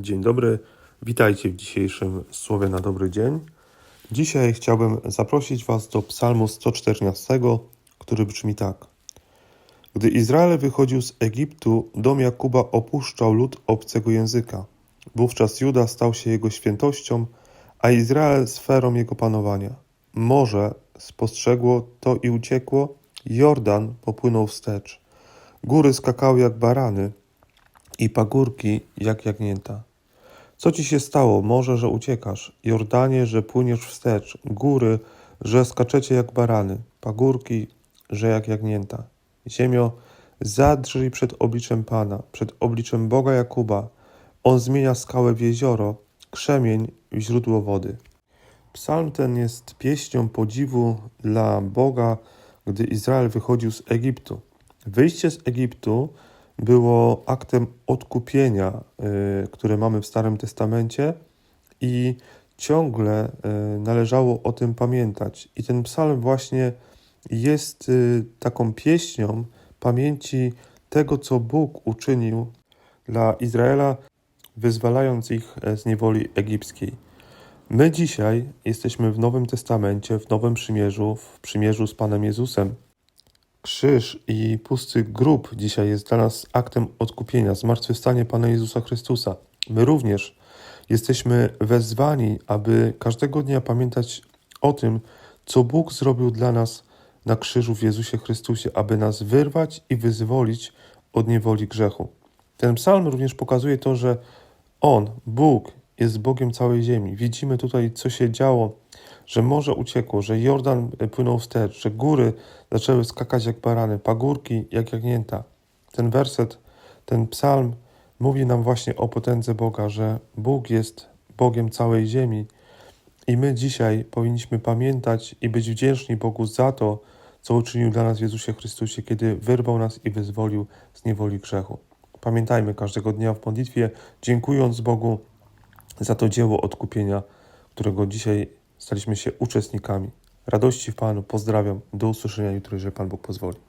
Dzień dobry, witajcie w dzisiejszym Słowie na dobry dzień. Dzisiaj chciałbym zaprosić Was do Psalmu 114, który brzmi tak. Gdy Izrael wychodził z Egiptu, dom Jakuba opuszczał lud obcego języka. Wówczas Juda stał się jego świętością, a Izrael sferą jego panowania. Morze spostrzegło to i uciekło, Jordan popłynął wstecz. Góry skakały jak barany i pagórki jak jagnięta. Co ci się stało? Morze, że uciekasz, Jordanie, że płyniesz wstecz, góry, że skaczecie jak barany, pagórki, że jak jagnięta. Ziemio, zadrżyj przed obliczem Pana, przed obliczem Boga Jakuba. On zmienia skałę w jezioro, krzemień w źródło wody. Psalm ten jest pieśnią podziwu dla Boga, gdy Izrael wychodził z Egiptu. Wyjście z Egiptu było aktem odkupienia, y, które mamy w Starym Testamencie i ciągle y, należało o tym pamiętać. I ten psalm właśnie jest y, taką pieśnią pamięci tego, co Bóg uczynił dla Izraela, wyzwalając ich e, z niewoli egipskiej. My dzisiaj jesteśmy w Nowym Testamencie, w Nowym Przymierzu, w przymierzu z Panem Jezusem. Krzyż i pusty grób dzisiaj jest dla nas aktem odkupienia, zmartwychwstanie Pana Jezusa Chrystusa. My również jesteśmy wezwani, aby każdego dnia pamiętać o tym, co Bóg zrobił dla nas na krzyżu w Jezusie Chrystusie, aby nas wyrwać i wyzwolić od niewoli grzechu. Ten psalm również pokazuje to, że On, Bóg, jest Bogiem całej ziemi. Widzimy tutaj, co się działo, że morze uciekło, że Jordan płynął wstecz, że góry zaczęły skakać jak barany, pagórki jak jagnięta. Ten werset, ten psalm mówi nam właśnie o potędze Boga, że Bóg jest Bogiem całej ziemi i my dzisiaj powinniśmy pamiętać i być wdzięczni Bogu za to, co uczynił dla nas w Jezusie Chrystusie, kiedy wyrwał nas i wyzwolił z niewoli grzechu. Pamiętajmy każdego dnia w modlitwie, dziękując Bogu za to dzieło odkupienia, którego dzisiaj staliśmy się uczestnikami. Radości w Panu, pozdrawiam, do usłyszenia jutro, jeżeli Pan Bóg pozwoli.